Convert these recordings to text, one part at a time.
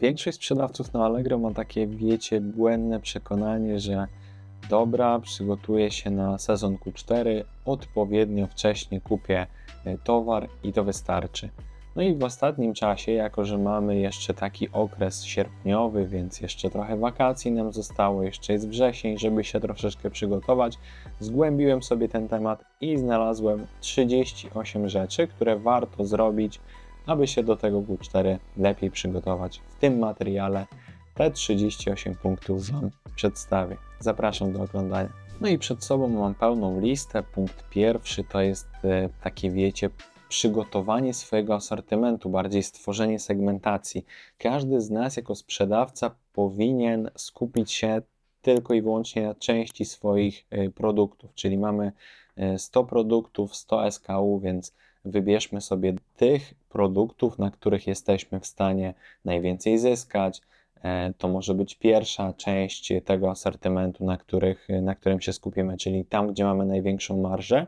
Większość sprzedawców na Allegro ma takie, wiecie, błędne przekonanie, że dobra, przygotuję się na sezon Q4, odpowiednio wcześnie kupię e, towar i to wystarczy. No i w ostatnim czasie, jako że mamy jeszcze taki okres sierpniowy, więc jeszcze trochę wakacji nam zostało, jeszcze jest wrzesień, żeby się troszeczkę przygotować, zgłębiłem sobie ten temat i znalazłem 38 rzeczy, które warto zrobić, aby się do tego Q4 lepiej przygotować. W tym materiale te 38 punktów Wam przedstawię. Zapraszam do oglądania. No i przed sobą mam pełną listę. Punkt pierwszy to jest e, takie, wiecie, przygotowanie swojego asortymentu, bardziej stworzenie segmentacji. Każdy z nas jako sprzedawca powinien skupić się tylko i wyłącznie na części swoich e, produktów, czyli mamy 100 e, produktów, 100 SKU, więc wybierzmy sobie tych produktów, na których jesteśmy w stanie najwięcej zyskać. E, to może być pierwsza część tego asortymentu, na, których, na którym się skupimy, czyli tam, gdzie mamy największą marżę.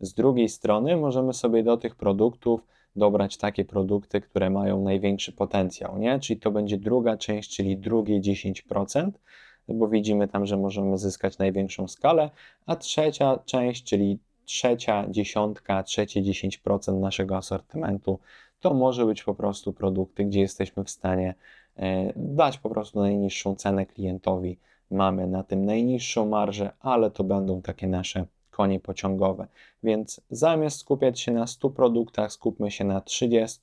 Z drugiej strony możemy sobie do tych produktów dobrać takie produkty, które mają największy potencjał, nie? Czyli to będzie druga część, czyli drugie 10%, bo widzimy tam, że możemy zyskać największą skalę, a trzecia część, czyli trzecia dziesiątka, trzecie 10% naszego asortymentu, to może być po prostu produkty, gdzie jesteśmy w stanie e, dać po prostu najniższą cenę klientowi. Mamy na tym najniższą marżę, ale to będą takie nasze konie pociągowe. Więc zamiast skupiać się na 100 produktach, skupmy się na 30.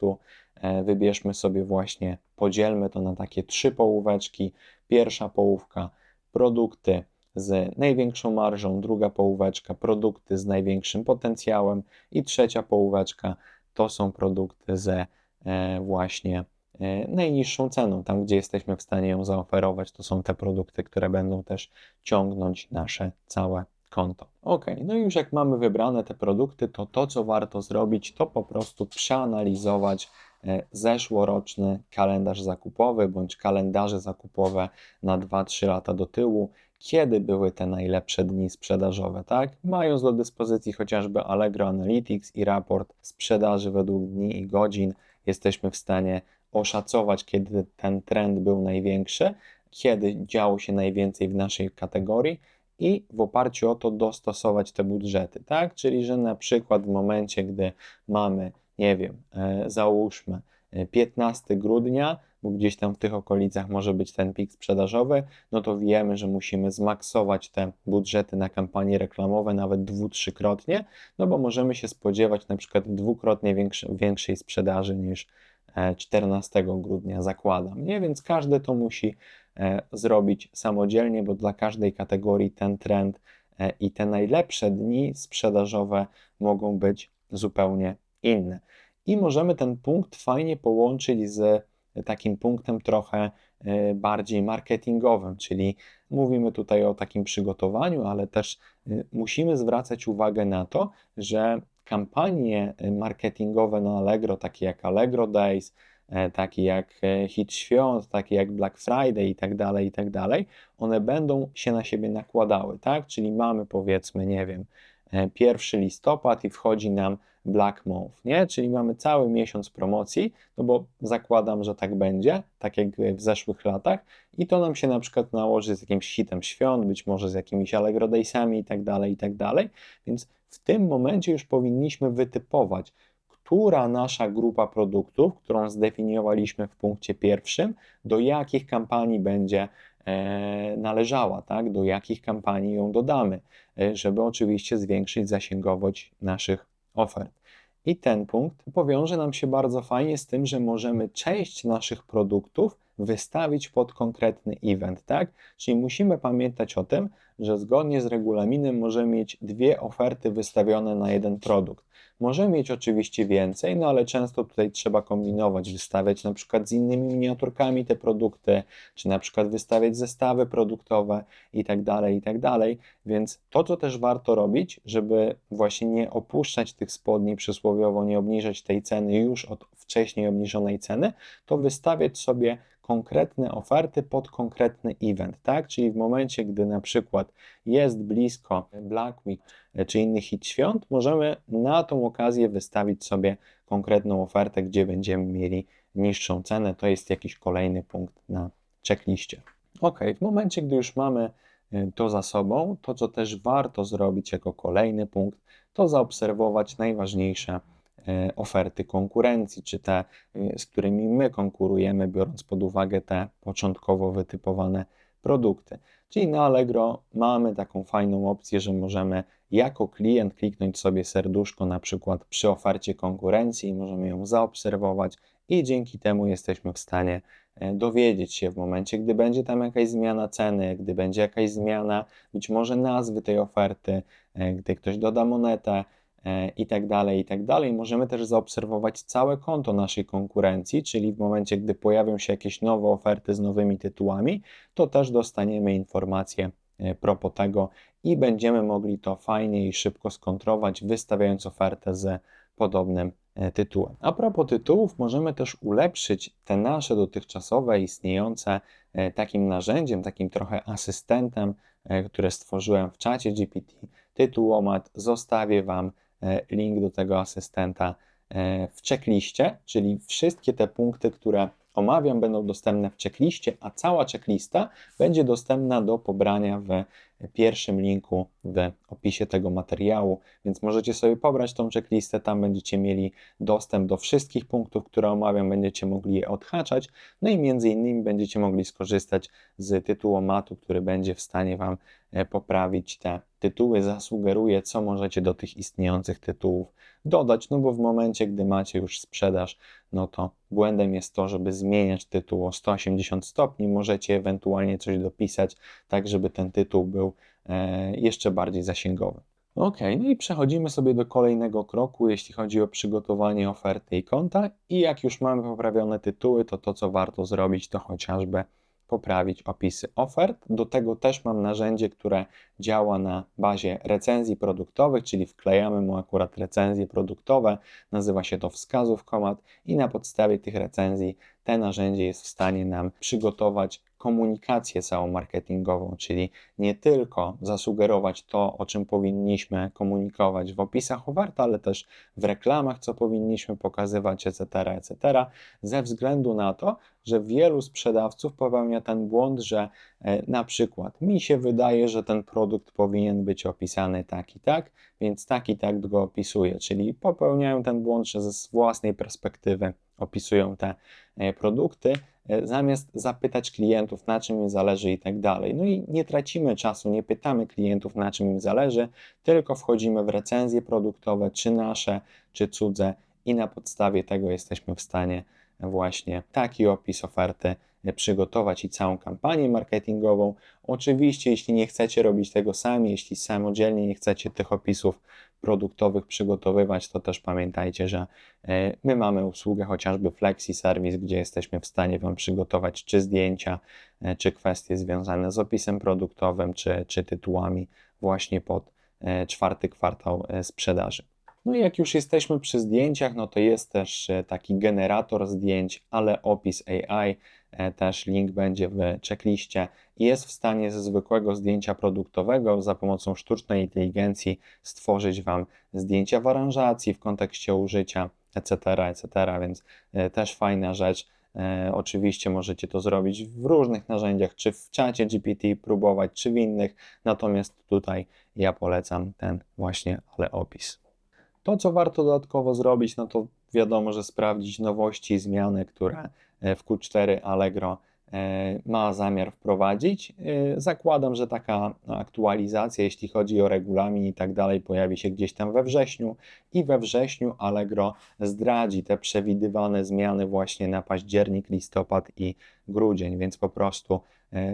E, wybierzmy sobie właśnie, podzielmy to na takie trzy połóweczki. Pierwsza połówka produkty z największą marżą, druga połóweczka produkty z największym potencjałem i trzecia połóweczka to są produkty ze e, właśnie e, najniższą ceną, tam gdzie jesteśmy w stanie ją zaoferować, to są te produkty, które będą też ciągnąć nasze całe konto. Ok, no i już jak mamy wybrane te produkty, to to, co warto zrobić, to po prostu przeanalizować e, zeszłoroczny kalendarz zakupowy bądź kalendarze zakupowe na 2-3 lata do tyłu, kiedy były te najlepsze dni sprzedażowe, tak? Mając do dyspozycji chociażby Allegro Analytics i raport sprzedaży według dni i godzin, jesteśmy w stanie oszacować, kiedy ten trend był największy, kiedy działo się najwięcej w naszej kategorii i w oparciu o to dostosować te budżety, tak? Czyli, że na przykład w momencie, gdy mamy, nie wiem, e, załóżmy 15 e, grudnia, bo gdzieś tam w tych okolicach może być ten pik sprzedażowy, no to wiemy, że musimy zmaksować te budżety na kampanie reklamowe nawet dwu, trzykrotnie, no bo możemy się spodziewać na przykład dwukrotnie większy, większej sprzedaży niż 14 e, grudnia, zakładam, nie? Więc każdy to musi E, zrobić samodzielnie, bo dla każdej kategorii ten trend e, i te najlepsze dni sprzedażowe mogą być zupełnie inne. I możemy ten punkt fajnie połączyć z takim punktem trochę e, bardziej marketingowym, czyli mówimy tutaj o takim przygotowaniu, ale też musimy zwracać uwagę na to, że kampanie marketingowe na Allegro, takie jak Allegro Days, E, taki jak e, hit świąt, taki jak Black Friday i tak dalej, i tak dalej, one będą się na siebie nakładały, tak? Czyli mamy powiedzmy, nie wiem, 1 e, listopad i wchodzi nam Black Month, nie? Czyli mamy cały miesiąc promocji, no bo zakładam, że tak będzie, tak jak w zeszłych latach i to nam się na przykład nałoży z jakimś hitem świąt, być może z jakimiś Allegro Daysami i tak dalej, i tak dalej, więc w tym momencie już powinniśmy wytypować, która nasza grupa produktów, którą zdefiniowaliśmy w punkcie pierwszym, do jakich kampanii będzie należała, tak? do jakich kampanii ją dodamy, e, żeby oczywiście zwiększyć zasięgowość naszych ofert. I ten punkt powiąże nam się bardzo fajnie z tym, że możemy część naszych produktów wystawić pod konkretny event, tak? Czyli musimy pamiętać o tym, że zgodnie z regulaminem możemy mieć dwie oferty wystawione na jeden produkt. Możemy mieć oczywiście więcej, no ale często tutaj trzeba kombinować, wystawiać na przykład z innymi miniaturkami te produkty, czy na przykład wystawiać zestawy produktowe i tak dalej, i tak dalej. Więc to, co też warto robić, żeby właśnie nie opuszczać tych spodni przysłowiowo, nie obniżać tej ceny już od wcześniej obniżonej ceny, to wystawiać sobie konkretne oferty pod konkretny event, tak? Czyli w momencie, gdy na przykład jest blisko Black Week e, czy innych hit świąt, możemy na tą okazję wystawić sobie konkretną ofertę, gdzie będziemy mieli niższą cenę. To jest jakiś kolejny punkt na checkliście. Ok, w momencie, gdy już mamy y, to za sobą, to co też warto zrobić jako kolejny punkt, to zaobserwować najważniejsze oferty konkurencji, czy te, y, z którymi my konkurujemy, biorąc pod uwagę te początkowo wytypowane produkty. Czyli na Allegro mamy taką fajną opcję, że możemy jako klient kliknąć sobie serduszko na przykład przy ofercie konkurencji, możemy ją zaobserwować i dzięki temu jesteśmy w stanie e, dowiedzieć się w momencie, gdy będzie tam jakaś zmiana ceny, gdy będzie jakaś zmiana być może nazwy tej oferty, e, gdy ktoś doda monetę, E, i tak dalej, i tak dalej. Możemy też zaobserwować całe konto naszej konkurencji, czyli w momencie, gdy pojawią się jakieś nowe oferty z nowymi tytułami, to też dostaniemy informacje e, propos tego i będziemy mogli to fajnie i szybko skontrować, wystawiając ofertę z podobnym e, tytułem. A propos tytułów, możemy też ulepszyć te nasze dotychczasowe istniejące takim narzędziem, takim trochę asystentem, które stworzyłem w czacie GPT. Tytułomat zostawię Wam E, link do tego asystenta e, w checkliście, czyli wszystkie te punkty, które omawiam, będą dostępne w checkliście, a cała checklista będzie dostępna do pobrania w pierwszym linku w opisie tego materiału, więc możecie sobie pobrać tą checklistę, tam będziecie mieli dostęp do wszystkich punktów, które omawiam, będziecie mogli je odhaczać, no i między innymi będziecie mogli skorzystać z tytułomatu, który będzie w stanie Wam e, poprawić te tytuły, zasugeruje, co możecie do tych istniejących tytułów dodać, no bo w momencie, gdy macie już sprzedaż, no to błędem jest to, żeby zmieniać tytuł o 180 stopni, możecie ewentualnie coś dopisać, tak żeby ten tytuł był e, jeszcze bardziej zasięgowy. Ok, no i przechodzimy sobie do kolejnego kroku, jeśli chodzi o przygotowanie oferty i konta. I jak już mamy poprawione tytuły, to to, co warto zrobić, to chociażby poprawić opisy ofert. Do tego też mam narzędzie, które działa na bazie recenzji produktowych, czyli wklejamy mu akurat recenzje produktowe, nazywa się to wskazówkomat i na podstawie tych recenzji te narzędzie jest w stanie nam przygotować komunikację całą marketingową, czyli nie tylko zasugerować to, o czym powinniśmy komunikować w opisach ofert, ale też w reklamach, co powinniśmy pokazywać, etc., etc., ze względu na to, że wielu sprzedawców popełnia ten błąd, że e, na przykład mi się wydaje, że ten produkt powinien być opisany tak i tak, więc tak i tak go opisuję, czyli popełniają ten błąd, że z własnej perspektywy opisują te e, produkty, zamiast zapytać klientów, na czym im zależy i tak dalej. No i nie tracimy czasu, nie pytamy klientów, na czym im zależy, tylko wchodzimy w recenzje produktowe, czy nasze, czy cudze, i na podstawie tego jesteśmy w stanie właśnie taki opis oferty e, przygotować i całą kampanię marketingową. Oczywiście, jeśli nie chcecie robić tego sami, jeśli samodzielnie nie chcecie tych opisów produktowych przygotowywać, to też pamiętajcie, że e, my mamy usługę chociażby Flexi Service, gdzie jesteśmy w stanie Wam przygotować czy zdjęcia, e, czy kwestie związane z opisem produktowym, czy, czy tytułami właśnie pod czwarty kwartał sprzedaży. No i jak już jesteśmy przy zdjęciach, no to jest też e, taki generator zdjęć, ale opis AI, e, też link będzie w checkliście jest w stanie ze zwykłego zdjęcia produktowego za pomocą sztucznej inteligencji stworzyć Wam zdjęcia w aranżacji w kontekście użycia, etc., etc., więc e, też fajna rzecz. Oczywiście możecie to zrobić w różnych narzędziach, czy w czacie GPT próbować, czy w innych, natomiast tutaj ja polecam ten właśnie, ale opis. To, co warto dodatkowo zrobić, no to wiadomo, że sprawdzić nowości i zmiany, które e, w Q4 Allegro e, ma zamiar wprowadzić. E, zakładam, że taka aktualizacja, jeśli chodzi o regulamin i tak dalej, pojawi się gdzieś tam we wrześniu i we wrześniu Allegro zdradzi te przewidywane zmiany właśnie na październik, listopad i grudzień, więc po prostu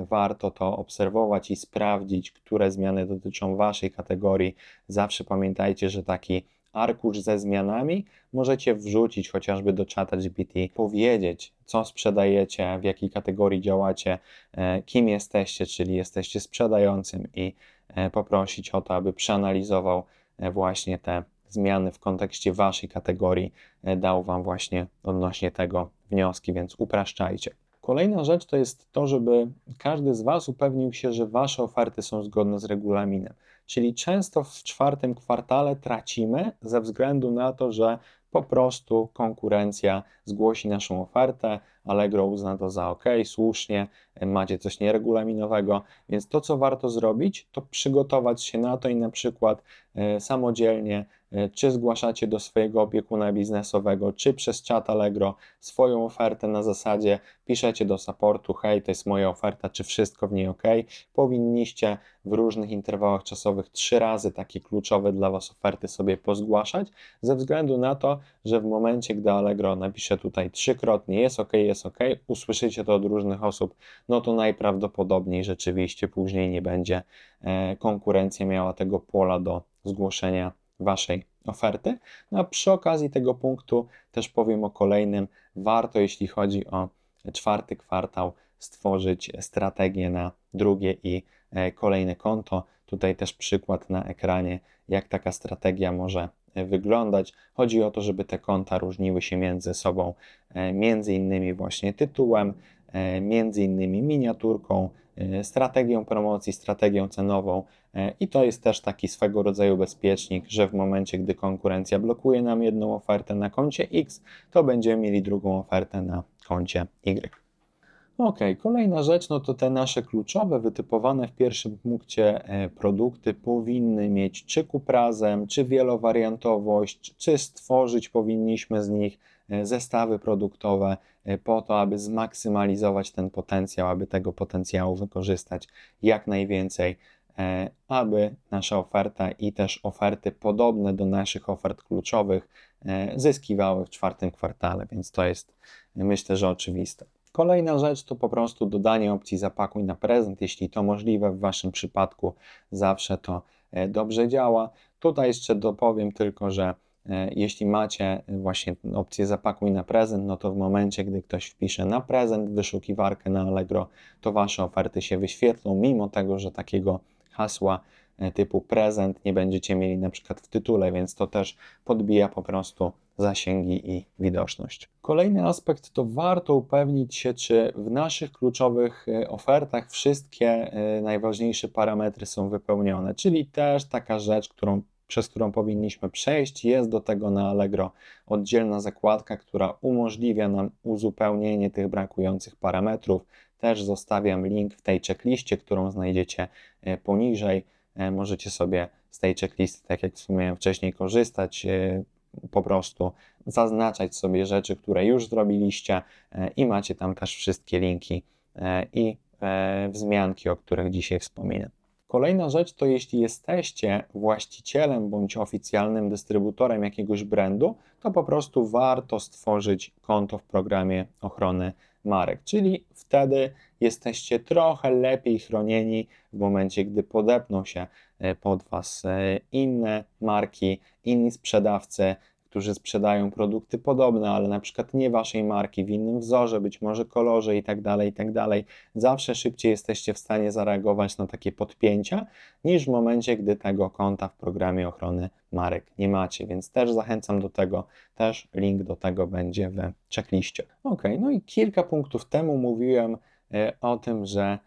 warto to obserwować i sprawdzić, które zmiany dotyczą Waszej kategorii. Zawsze pamiętajcie, że taki arkusz ze zmianami, możecie wrzucić chociażby do czata GPT, powiedzieć, co sprzedajecie, w jakiej kategorii działacie, e, kim jesteście, czyli jesteście sprzedającym i e, poprosić o to, aby przeanalizował e, właśnie te zmiany w kontekście waszej kategorii, dał wam właśnie odnośnie tego wnioski, więc upraszczajcie. Kolejna rzecz to jest to, żeby każdy z Was upewnił się, że Wasze oferty są zgodne z regulaminem. Czyli często w czwartym kwartale tracimy ze względu na to, że po prostu konkurencja zgłosi naszą ofertę, Allegro uzna to za ok, słusznie, macie coś nieregulaminowego, więc to, co warto zrobić, to przygotować się na to i na przykład e, samodzielnie, czy zgłaszacie do swojego opiekuna biznesowego, czy przez czat Allegro swoją ofertę na zasadzie piszecie do supportu, hej, to jest moja oferta, czy wszystko w niej ok. Powinniście w różnych interwałach czasowych trzy razy takie kluczowe dla Was oferty sobie pozgłaszać, ze względu na to, że w momencie, gdy Allegro napisze tutaj trzykrotnie jest ok, jest ok, usłyszycie to od różnych osób, no to najprawdopodobniej rzeczywiście później nie będzie e, konkurencja miała tego pola do zgłoszenia Waszej oferty. No a przy okazji tego punktu też powiem o kolejnym. Warto, jeśli chodzi o czwarty kwartał, stworzyć strategię na drugie i e, kolejne konto. Tutaj też przykład na ekranie, jak taka strategia może e, wyglądać. Chodzi o to, żeby te konta różniły się między sobą, e, między innymi właśnie tytułem, między innymi miniaturką, strategią promocji, strategią cenową i to jest też taki swego rodzaju bezpiecznik, że w momencie, gdy konkurencja blokuje nam jedną ofertę na koncie X, to będziemy mieli drugą ofertę na koncie Y. Ok, kolejna rzecz, no to te nasze kluczowe, wytypowane w pierwszym punkcie e, produkty powinny mieć czy kuprazem, czy wielowariantowość, czy stworzyć powinniśmy z nich e, zestawy produktowe e, po to, aby zmaksymalizować ten potencjał, aby tego potencjału wykorzystać jak najwięcej, aby nasza oferta i też oferty podobne do naszych ofert kluczowych zyskiwały w czwartym kwartale, więc to jest myślę, że oczywiste. Kolejna rzecz to po prostu dodanie opcji zapakuj na prezent, jeśli to możliwe w Waszym przypadku, zawsze to e, dobrze działa. Tutaj jeszcze dopowiem tylko, że e, jeśli macie właśnie opcję zapakuj na prezent, no to w momencie, gdy ktoś wpisze na prezent wyszukiwarkę na Allegro, to Wasze oferty się wyświetlą, mimo tego, że takiego hasła e, typu prezent nie będziecie mieli na przykład w tytule, więc to też podbija po prostu zasięgi i widoczność. Kolejny aspekt to warto upewnić się, czy w naszych kluczowych e, ofertach wszystkie e, najważniejsze parametry są wypełnione, czyli też taka rzecz, którą przez którą powinniśmy przejść. Jest do tego na Allegro oddzielna zakładka, która umożliwia nam uzupełnienie tych brakujących parametrów. Też zostawiam link w tej checkliście, którą znajdziecie e, poniżej. Możecie sobie z tej checklisty, tak jak wspomniałem wcześniej, korzystać po prostu zaznaczać sobie rzeczy, które już zrobiliście e, i macie tam też wszystkie linki e, i e, wzmianki, o których dzisiaj wspominam. Kolejna rzecz to jeśli jesteście właścicielem bądź oficjalnym dystrybutorem jakiegoś brandu, to po prostu warto stworzyć konto w programie ochrony marek, czyli wtedy jesteście trochę lepiej chronieni w momencie, gdy podepną się pod Was inne marki, inni sprzedawcy, którzy sprzedają produkty podobne, ale na przykład nie waszej marki, w innym wzorze, być może kolorze i tak dalej, i tak dalej. Zawsze szybciej jesteście w stanie zareagować na takie podpięcia, niż w momencie, gdy tego konta w programie ochrony marek nie macie, więc też zachęcam do tego, też link do tego będzie w checkliście. Ok, no i kilka punktów temu mówiłem e, o tym, że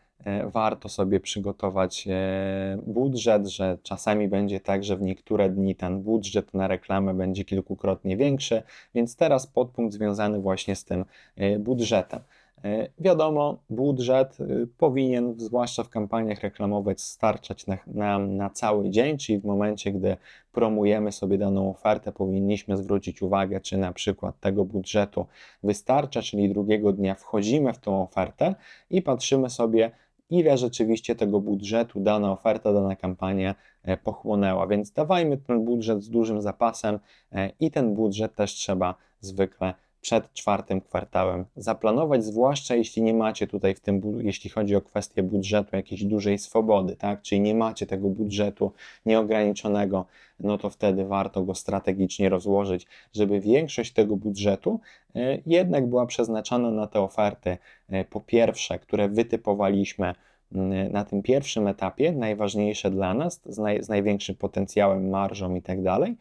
warto sobie przygotować e, budżet, że czasami będzie tak, że w niektóre dni ten budżet na reklamę będzie kilkukrotnie większy, więc teraz podpunkt związany właśnie z tym e, budżetem. Wiadomo, budżet powinien, zwłaszcza w kampaniach reklamowych, starczać nam na, na cały dzień, czyli w momencie, gdy promujemy sobie daną ofertę, powinniśmy zwrócić uwagę, czy na przykład tego budżetu wystarcza, czyli drugiego dnia wchodzimy w tą ofertę i patrzymy sobie, ile rzeczywiście tego budżetu dana oferta, dana kampania e, pochłonęła. Więc dawajmy ten budżet z dużym zapasem e, i ten budżet też trzeba zwykle przed czwartym kwartałem zaplanować, zwłaszcza jeśli nie macie tutaj w tym, jeśli chodzi o kwestię budżetu, jakiejś dużej swobody, tak? Czyli nie macie tego budżetu nieograniczonego, no to wtedy warto go strategicznie rozłożyć, żeby większość tego budżetu e, jednak była przeznaczona na te oferty, e, po pierwsze, które wytypowaliśmy na tym pierwszym etapie, najważniejsze dla nas, z, naj, z największym potencjałem, marżą i tak dalej,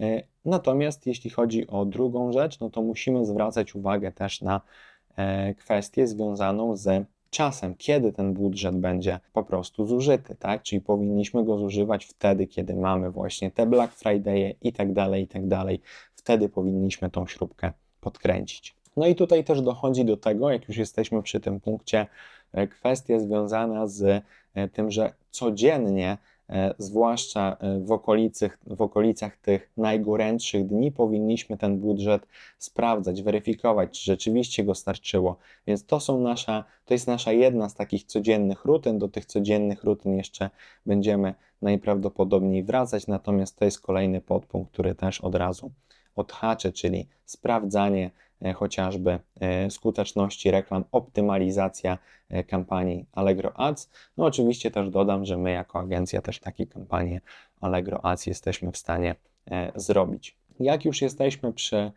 E, natomiast jeśli chodzi o drugą rzecz, no to musimy zwracać uwagę też na e, kwestię związaną z czasem, kiedy ten budżet będzie po prostu zużyty, tak? Czyli powinniśmy go zużywać wtedy, kiedy mamy właśnie te Black Friday i tak dalej, i tak dalej. wtedy powinniśmy tą śrubkę podkręcić. No i tutaj też dochodzi do tego, jak już jesteśmy przy tym punkcie, e, kwestia związana z e, tym, że codziennie zwłaszcza e, w, okolicy, w okolicach tych najgorętszych dni, powinniśmy ten budżet sprawdzać, weryfikować, czy rzeczywiście go starczyło. Więc to, są nasza, to jest nasza jedna z takich codziennych rutyn. Do tych codziennych rutyn jeszcze będziemy najprawdopodobniej wracać, natomiast to jest kolejny podpunkt, który też od razu odhaczę, czyli sprawdzanie E, chociażby e, skuteczności reklam, optymalizacja e, kampanii Allegro Ads. No oczywiście też dodam, że my jako agencja też takie kampanie Allegro Ads jesteśmy w stanie zrobić. Jak już jesteśmy przy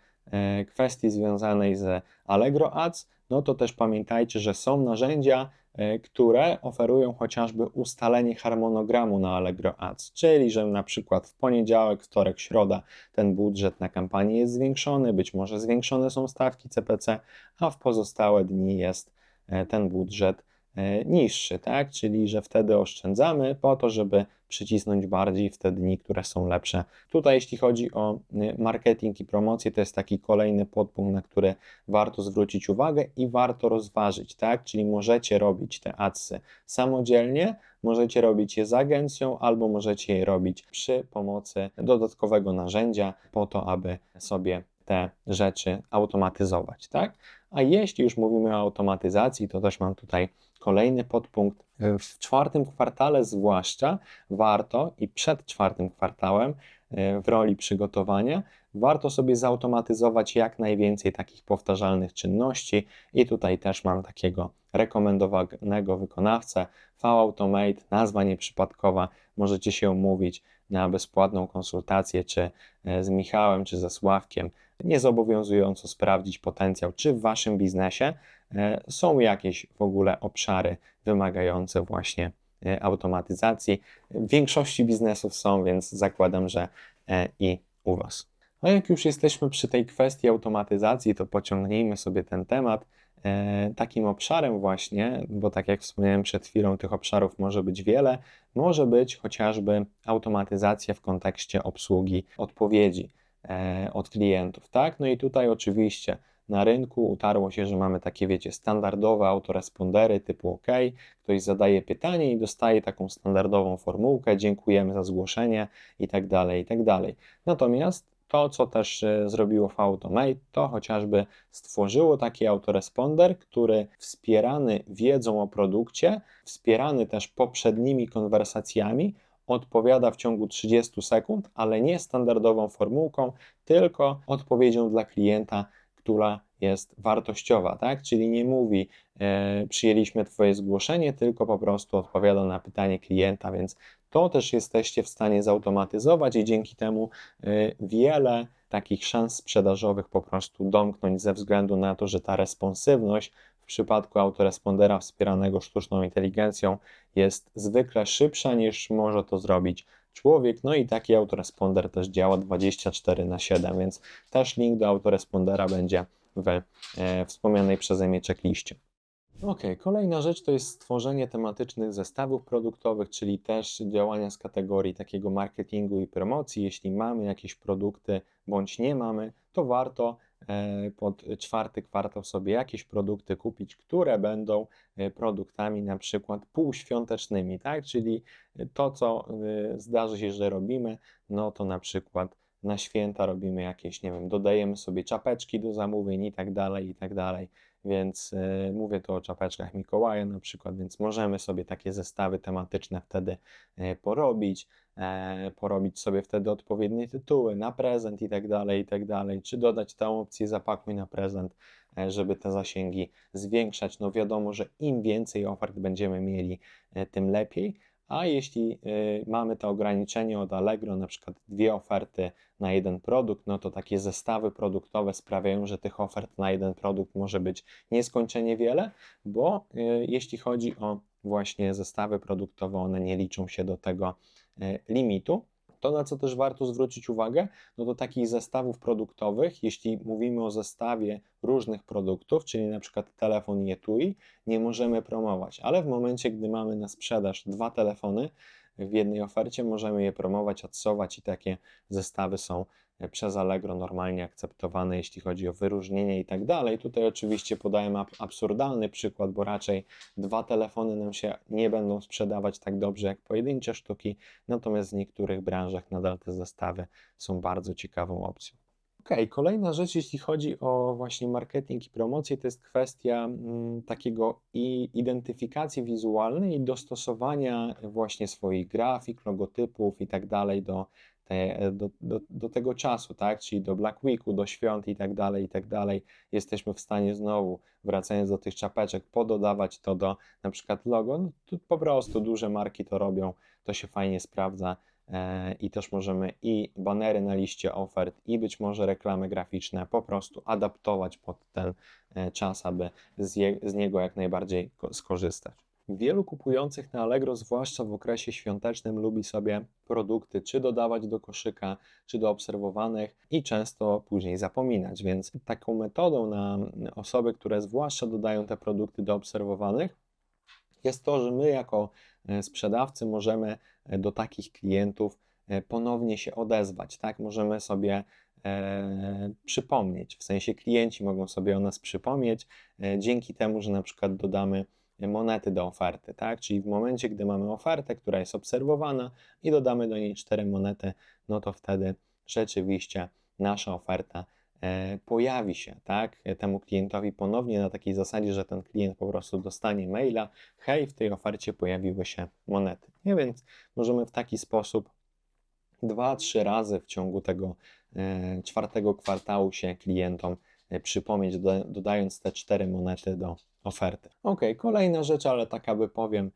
kwestii związanej z Allegro Ads, no to też pamiętajcie, że są narzędzia, E, które oferują chociażby ustalenie harmonogramu na Allegro Ads, czyli że na przykład w poniedziałek, wtorek, środa ten budżet na kampanię jest zwiększony, być może zwiększone są stawki CPC, a w pozostałe dni jest e, ten budżet E, niższy, tak? Czyli, że wtedy oszczędzamy po to, żeby przycisnąć bardziej w te dni, które są lepsze. Tutaj, jeśli chodzi o y, marketing i promocję, to jest taki kolejny podpunkt, na który warto zwrócić uwagę i warto rozważyć, tak? Czyli możecie robić te adsy samodzielnie, możecie robić je z agencją, albo możecie je robić przy pomocy dodatkowego narzędzia, po to, aby sobie te rzeczy automatyzować, tak? A jeśli już mówimy o automatyzacji, to też mam tutaj Kolejny podpunkt. W czwartym kwartale, zwłaszcza, warto i przed czwartym kwartałem e, w roli przygotowania, warto sobie zautomatyzować jak najwięcej takich powtarzalnych czynności. I tutaj też mam takiego rekomendowanego wykonawcę, V-Automate, nazwa nieprzypadkowa. Możecie się umówić na bezpłatną konsultację, czy z Michałem, czy ze Sławkiem, niezobowiązująco sprawdzić potencjał, czy w waszym biznesie E, są jakieś w ogóle obszary wymagające właśnie e, automatyzacji. W większości biznesów są, więc zakładam, że e, i u Was. A jak już jesteśmy przy tej kwestii automatyzacji, to pociągnijmy sobie ten temat. Takim obszarem właśnie, bo tak jak wspomniałem przed chwilą, tych obszarów może być wiele, może być chociażby automatyzacja w kontekście obsługi odpowiedzi od klientów, tak? No i tutaj oczywiście na rynku utarło się, że mamy takie, wiecie, standardowe autorespondery typu OK, ktoś zadaje pytanie i dostaje taką standardową formułkę, dziękujemy za zgłoszenie i tak dalej, i tak dalej. Natomiast to, co też e, zrobiło Automate, to chociażby stworzyło taki autoresponder, który wspierany wiedzą o produkcie, wspierany też poprzednimi konwersacjami, odpowiada w ciągu 30 sekund, ale nie standardową formułką, tylko odpowiedzią dla klienta która jest wartościowa, tak? Czyli nie mówi, e, przyjęliśmy Twoje zgłoszenie, tylko po prostu odpowiada na pytanie klienta, więc to też jesteście w stanie zautomatyzować i dzięki temu e, wiele takich szans sprzedażowych po prostu domknąć ze względu na to, że ta responsywność w przypadku autorespondera wspieranego sztuczną inteligencją jest zwykle szybsza niż może to zrobić człowiek. No i taki autoresponder też działa 24 na 7, więc też link do autorespondera będzie w e, wspomnianej przeze mnie checkliście. Ok, kolejna rzecz to jest stworzenie tematycznych zestawów produktowych, czyli też działania z kategorii takiego marketingu i promocji. Jeśli mamy jakieś produkty bądź nie mamy, to warto E, pod czwarty kwartał sobie jakieś produkty kupić, które będą e, produktami na przykład półświątecznymi, tak? Czyli to, co e, zdarzy się, że robimy, no to na przykład na święta robimy jakieś, nie wiem, dodajemy sobie czapeczki do zamówień i tak dalej, i tak dalej. Więc y, mówię tu o czapeczkach Mikołaja na przykład, więc możemy sobie takie zestawy tematyczne wtedy y, porobić, y, porobić sobie wtedy odpowiednie tytuły na prezent i tak dalej, i tak dalej, czy dodać tę opcję zapakuj na prezent, żeby te zasięgi zwiększać. No wiadomo, że im więcej ofert będziemy mieli, tym lepiej, a jeśli y, mamy to ograniczenie od Allegro, na przykład dwie oferty na jeden produkt, no to takie zestawy produktowe sprawiają, że tych ofert na jeden produkt może być nieskończenie wiele, bo y, jeśli chodzi o właśnie zestawy produktowe, one nie liczą się do tego y, limitu. To, na co też warto zwrócić uwagę, no to takich zestawów produktowych, jeśli mówimy o zestawie różnych produktów, czyli na przykład telefon i etui, nie możemy promować, ale w momencie, gdy mamy na sprzedaż dwa telefony, w jednej ofercie, możemy je promować, adsować i takie zestawy są przez Allegro normalnie akceptowane, jeśli chodzi o wyróżnienie i tak dalej. Tutaj oczywiście podałem absurdalny przykład, bo raczej dwa telefony nam się nie będą sprzedawać tak dobrze jak pojedyncze sztuki, natomiast w niektórych branżach nadal te zestawy są bardzo ciekawą opcją. Ok, kolejna rzecz, jeśli chodzi o właśnie marketing i promocję, to jest kwestia mm, takiego i identyfikacji wizualnej i dostosowania właśnie swoich grafik, logotypów i tak dalej do, te, do, do, do, tego czasu, tak? Czyli do Black Weeku, do świąt i tak dalej, i tak dalej. Jesteśmy w stanie znowu, wracając do tych czapeczek, pododawać to do na przykład logo. No, po prostu duże marki to robią, to się fajnie sprawdza i też możemy i banery na liście ofert, i być może reklamy graficzne po prostu adaptować pod ten e, czas, aby z, je, z niego jak najbardziej skorzystać. Wielu kupujących na Allegro, zwłaszcza w okresie świątecznym, lubi sobie produkty czy dodawać do koszyka, czy do obserwowanych i często później zapominać. Więc taką metodą na osoby, które zwłaszcza dodają te produkty do obserwowanych, jest to, że my jako e, sprzedawcy możemy e, do takich klientów e, ponownie się odezwać, tak? Możemy sobie e, przypomnieć, w sensie klienci mogą sobie o nas przypomnieć e, dzięki temu, że na przykład dodamy monety do oferty, tak? Czyli w momencie, gdy mamy ofertę, która jest obserwowana i dodamy do niej cztery monety, no to wtedy rzeczywiście nasza oferta pojawi się tak, temu klientowi ponownie na takiej zasadzie, że ten klient po prostu dostanie maila, hej, w tej ofercie pojawiły się monety. Nie, więc możemy w taki sposób dwa, trzy razy w ciągu tego e, czwartego kwartału się klientom e, przypomnieć, dodając te cztery monety do oferty. Ok, kolejna rzecz, ale tak aby powiem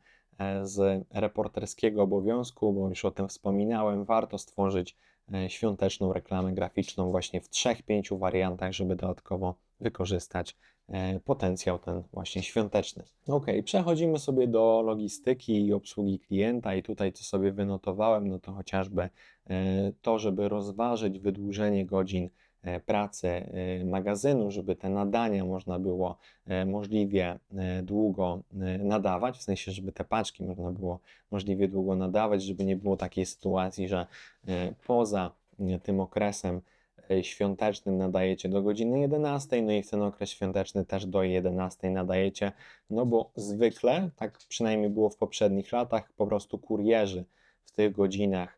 z reporterskiego obowiązku, bo już o tym wspominałem, warto stworzyć E, świąteczną reklamę graficzną właśnie w trzech, pięciu wariantach, żeby dodatkowo wykorzystać e, potencjał ten właśnie świąteczny. Ok, przechodzimy sobie do logistyki i obsługi klienta i tutaj co sobie wynotowałem, no to chociażby e, to, żeby rozważyć wydłużenie godzin E, pracy e, magazynu, żeby te nadania można było e, możliwie długo nadawać, w sensie, żeby te paczki można było możliwie długo nadawać, żeby nie było takiej sytuacji, że poza tym okresem świątecznym nadajecie do godziny 11, no i w ten okres świąteczny też do 11 nadajecie, no bo zwykle, tak przynajmniej było w poprzednich latach, po prostu kurierzy w tych godzinach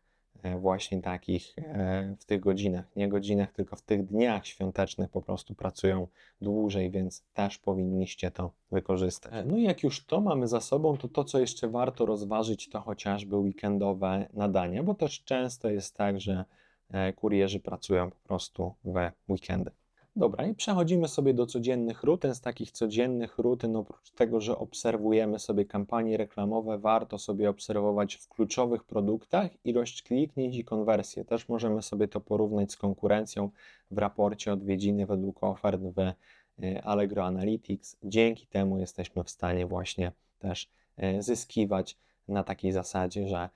właśnie takich e, w tych godzinach, nie godzinach, tylko w tych dniach świątecznych po prostu pracują dłużej, więc też powinniście to wykorzystać. E, no i jak już to mamy za sobą, to to, co jeszcze warto rozważyć, to chociażby weekendowe nadania, bo też często jest tak, że kurierzy pracują po prostu we weekendy. Dobra, i przechodzimy sobie do codziennych rutyn. Z takich codziennych rutyn, oprócz tego, że obserwujemy sobie kampanie reklamowe, warto sobie obserwować w kluczowych produktach ilość kliknięć i konwersję. Też możemy sobie to porównać z konkurencją w raporcie odwiedziny według ofert w y, Allegro Analytics. Dzięki temu jesteśmy w stanie właśnie też y, zyskiwać na takiej zasadzie, że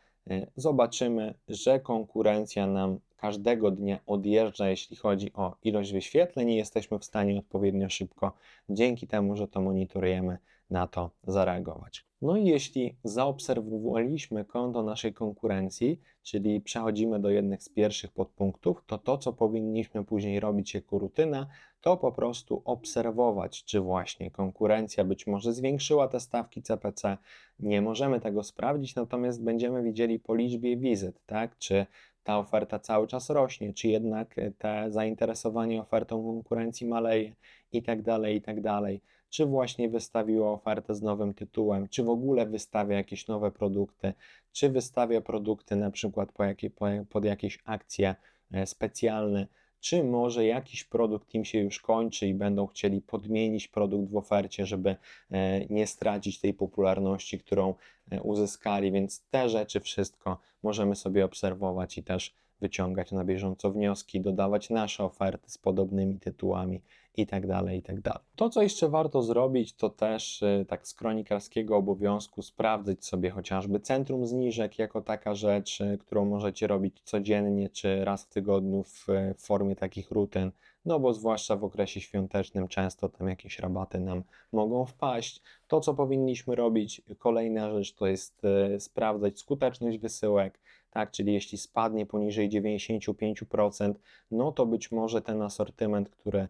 zobaczymy, że konkurencja nam każdego dnia odjeżdża, jeśli chodzi o ilość wyświetleń i jesteśmy w stanie odpowiednio szybko, dzięki temu, że to monitorujemy, na to zareagować. No i jeśli zaobserwowaliśmy konto naszej konkurencji, czyli przechodzimy do jednych z pierwszych podpunktów, to to, co powinniśmy później robić jako rutyna, to po prostu obserwować, czy właśnie konkurencja być może zwiększyła te stawki CPC. Nie możemy tego sprawdzić, natomiast będziemy widzieli po liczbie wizyt, tak? Czy ta oferta cały czas rośnie, czy jednak te zainteresowanie ofertą konkurencji maleje i tak dalej, i tak dalej. Czy właśnie wystawiła ofertę z nowym tytułem, czy w ogóle wystawia jakieś nowe produkty, czy wystawia produkty na przykład po jakie, po, pod jakieś akcje e, specjalne, czy może jakiś produkt im się już kończy i będą chcieli podmienić produkt w ofercie, żeby e, nie stracić tej popularności, którą e, uzyskali, więc te rzeczy wszystko możemy sobie obserwować i też wyciągać na bieżąco wnioski, dodawać nasze oferty z podobnymi tytułami i tak dalej, i tak dalej. To, co jeszcze warto zrobić, to też y, tak z kronikarskiego obowiązku sprawdzić sobie chociażby centrum zniżek jako taka rzecz, y, którą możecie robić codziennie czy raz w tygodniu w formie takich rutyn, no bo zwłaszcza w okresie świątecznym często tam jakieś rabaty nam mogą wpaść. To, co powinniśmy robić, kolejna rzecz to jest sprawdzać skuteczność wysyłek, tak, czyli jeśli spadnie poniżej 95%, no to być może ten asortyment, który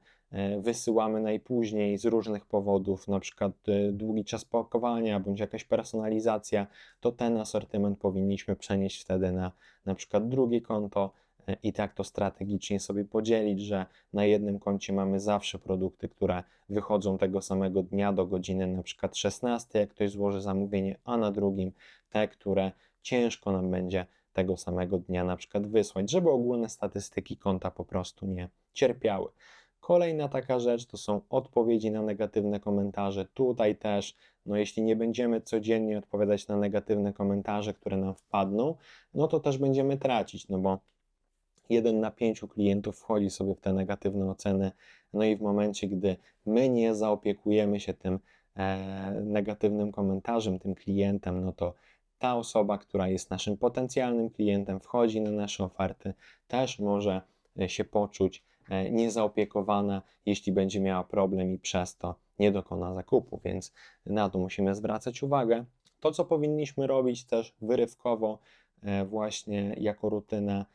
wysyłamy najpóźniej z różnych powodów, na przykład e, długi czas pakowania bądź jakaś personalizacja, to ten asortyment powinniśmy przenieść wtedy na na przykład drugie konto e, i tak to strategicznie sobie podzielić, że na jednym koncie mamy zawsze produkty, które wychodzą tego samego dnia do godziny na przykład 16, jak ktoś złoży zamówienie, a na drugim te, które ciężko nam będzie tego samego dnia na przykład wysłać, żeby ogólne statystyki konta po prostu nie cierpiały. Kolejna taka rzecz to są odpowiedzi na negatywne komentarze. Tutaj też, no jeśli nie będziemy codziennie odpowiadać na negatywne komentarze, które nam wpadną, no to też będziemy tracić, no bo jeden na pięciu klientów wchodzi sobie w te negatywne oceny, no i w momencie, gdy my nie zaopiekujemy się tym e, negatywnym komentarzem, tym klientem, no to ta osoba, która jest naszym potencjalnym klientem, wchodzi na nasze oferty, też może e, się poczuć niezaopiekowana, jeśli będzie miała problem i przez to nie dokona zakupu, więc na to musimy zwracać uwagę. To, co powinniśmy robić też wyrywkowo, e, właśnie jako rutynę e,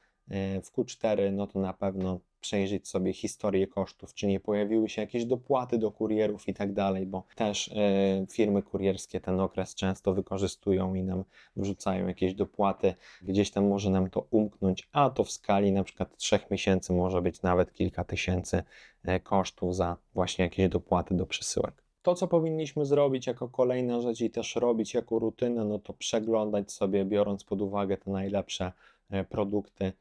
w Q4, no to na pewno przejrzeć sobie historię kosztów, czy nie pojawiły się jakieś dopłaty do kurierów i tak dalej, bo też e, firmy kurierskie ten okres często wykorzystują i nam wrzucają jakieś dopłaty, gdzieś tam może nam to umknąć, a to w skali na przykład 3 miesięcy może być nawet kilka tysięcy kosztów za właśnie jakieś dopłaty do przesyłek. To, co powinniśmy zrobić jako kolejna rzecz i też robić jako rutynę, no to przeglądać sobie, biorąc pod uwagę te najlepsze e, produkty, e,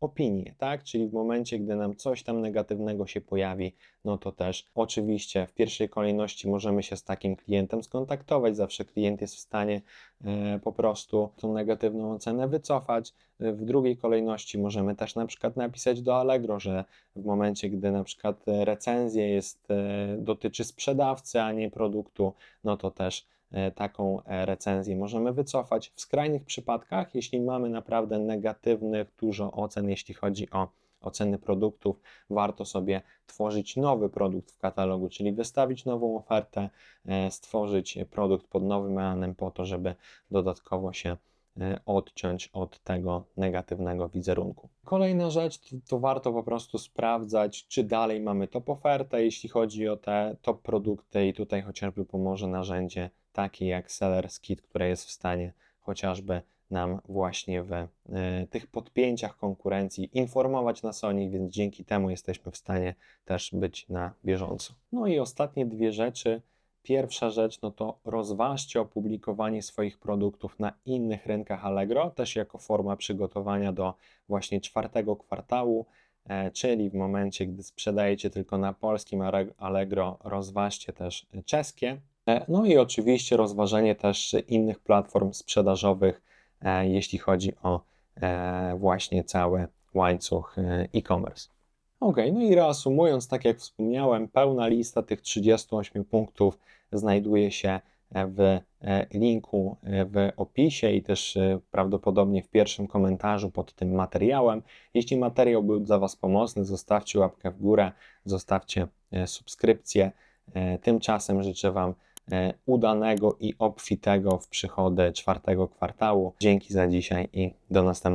opinie, tak? Czyli w momencie, gdy nam coś tam negatywnego się pojawi, no to też oczywiście w pierwszej kolejności możemy się z takim klientem skontaktować. Zawsze klient jest w stanie e, po prostu tą negatywną ocenę wycofać. E, W drugiej kolejności możemy też na przykład napisać do Allegro, że w momencie, gdy na przykład e, recenzja jest, e, dotyczy sprzedawcy, a nie produktu, no to też e, taką e, recenzję możemy wycofać. W skrajnych przypadkach, jeśli mamy naprawdę negatywnych dużo ocen, jeśli chodzi o oceny produktów, warto sobie tworzyć nowy produkt w katalogu, czyli wystawić nową ofertę, e, stworzyć produkt pod nowym eanem po to, żeby dodatkowo się e, odciąć od tego negatywnego wizerunku. Kolejna rzecz to, to warto po prostu sprawdzać, czy dalej mamy top ofertę, jeśli chodzi o te top produkty i tutaj chociażby pomoże narzędzie takie jak Sellers Kit, które jest w stanie chociażby nam właśnie w y, tych podpięciach konkurencji informować nas o nich, więc dzięki temu jesteśmy w stanie też być na bieżąco. No i ostatnie dwie rzeczy. Pierwsza rzecz, no to rozważcie opublikowanie swoich produktów na innych rynkach Allegro, też jako forma przygotowania do właśnie czwartego kwartału, e, czyli w momencie, gdy sprzedajecie tylko na polskim Allegro, rozważcie też czeskie. E, No i oczywiście rozważenie też innych platform sprzedażowych, e, jeśli chodzi o e, właśnie cały łańcuch e-commerce. Ok, no i reasumując, tak jak wspomniałem, pełna lista tych 38 punktów znajduje się w linku w opisie i też prawdopodobnie w pierwszym komentarzu pod tym materiałem. Jeśli materiał był dla Was pomocny, zostawcie łapkę w górę, zostawcie subskrypcję. Tymczasem życzę Wam udanego i obfitego w przychody czwartego kwartału. Dzięki za dzisiaj i do następnego.